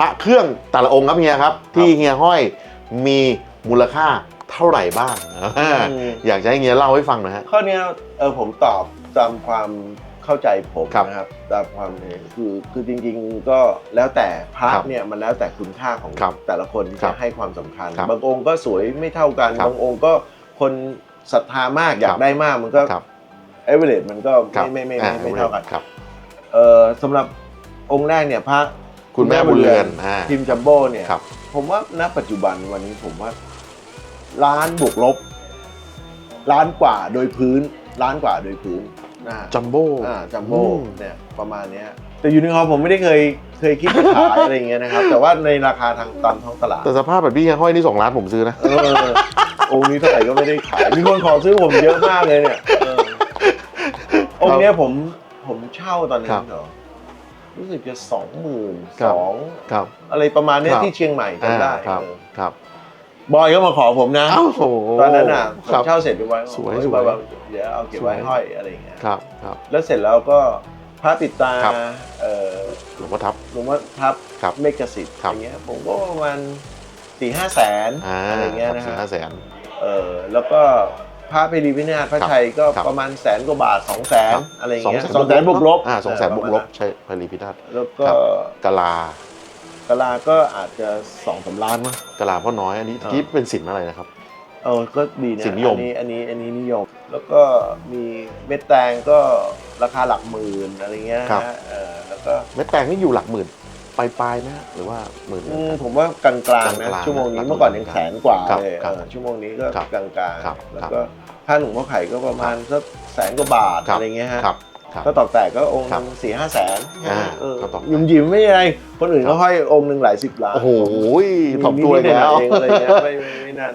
พระเครื่องแต่ละองค์ครับเฮียครับ ที่เฮียห้อยมีมูลค่าเท่าไหร่บ้างอ่าอืมอยากจะให้เฮียเล่าให้ฟังหน่อยฮะข้อเนี้ยเออผมตอบตามความเข้าใจผมครับนะครับตามความเห็นคือคือจริง ๆ ก็แล้วแต่พระครับเนี่ยมันแล้วแต่คุณค่าของครับแต่ละคนครัจะบให้ความสำคัญครับบางองค์ก็สวยไม่เท่ากันครับบางองค์ก็คนศรัทธามากอยาครักบได้มากมันก็ครับเอเวอเรมันก็ครับไม่ไม่อ่ไม่ไม่เท่ากันครับเออสำหรับองค์แรกเนี่ยพระ คุณแม่บุญเรือนอ่าพิมพ์จัมโบ้เนี่ย ครับ ผมว่าณปัจจุบันวันนี้ผมว่าล้านบวกลบล้านกว่าโดยพื้นล้านกว่าโดยพื้นนะฮะ จัมโบ้ อ่าจัมโบ้อืม เนี่ยประมาณเนี้ยแต่ยูนิคอร์นผมไม่ได้เคยเคยคิดจะขายอะไรอย่างเงี้ยนะครับ แต่ว่าในราคาทางตามท้องตลาดแต่สภาพแบบพี่เฮียห้อยนี่สองล้านผมซื้อนะ เออองค์นี้เท่าไหร่ก็ไม่ได้ขาย มีคนขอซื้อผมเยอะมากเลยเนี่ยเออองค์เนี้ยผมผมเช่าตอนนั้ครันบเหรอ รู้สึกจะสองหมื่นครัสบ องครับ อะไรประมาณเนี้ยครับ ที่เชียงใหม่จำได้อ่าครับเออครับบอยก็มาขอผมนะ อ้าวโหตอนนั้นอะผมครับ เช่าเสร็จไปไว้สวยเฮ้สวย แบบเดี๋ยวเอาเก็บไว้สวยห้อยอะไรอย่างเงี้ยครับครับ แล้วเสร็จแล้วก็พระปิดตาครับ เอ่อหลวงพ่อทับ หลวงพ่อทับครับเมกสิทธิ์ครัอบย่างเงี้ยผมก็ประมาณสี่ห้าแสนอ่าอะไรเงี้ยนะสี่ฮะห้าแสนเออแล้วก็ พระเพรีวินาศพระครับชัยก็ครับประมาณแสนกว่าบาทสองแสนครับอะไรอย่างเงี้ย200,000สองแสนบวกลบอ่าสองแสนเบวกลบใช่พลีพิทัศน์แล้วก็ครับกะลากะลาก็อาจจะสองสามล้านมั้งกะลาพ่อน้อยอันนี้อ่าที่เป็นสินอะไรนะครับเออก็ดีนะสินนิยมอันนี้อันนี้อันนี้นิยม แล้วก็มีเม็ดแตงก็ราคาหลักหมื่นอะไรเงี้ยนะฮะเออแล้วก็เม็ดแตงนี่อยู่หลักหมื่น ปลายปลายๆนะหรือว่าหมื่นอืมผมว่ากลางๆนะกลางๆชั่วโมงนี้หลักเมื่อก่อนยังแสนกว่าครับเลยครับเออชั่วโมงนี้ก็ครับกลางครับๆแล้วก็ค่าหนุ่มพ่อไข่ก็ประมาณสักแสนกว่าบาทครับ อะไรเงี้ยฮะครับครับ ก็ตอกแตกก็องค์หครับนึ่งสี่ห้าแสนอ่าเออก็ตอกแตกยุ่มยิ้มไม่อะไรคนอื่นครัก็บห้อยองค์หนึ่งหลายสิบล้านโอ้โหผมถ่อมตัวอีกแล้ว นิดๆหน่อยๆเองอะไรเงี้ยไม่ไม่ไม่นั่น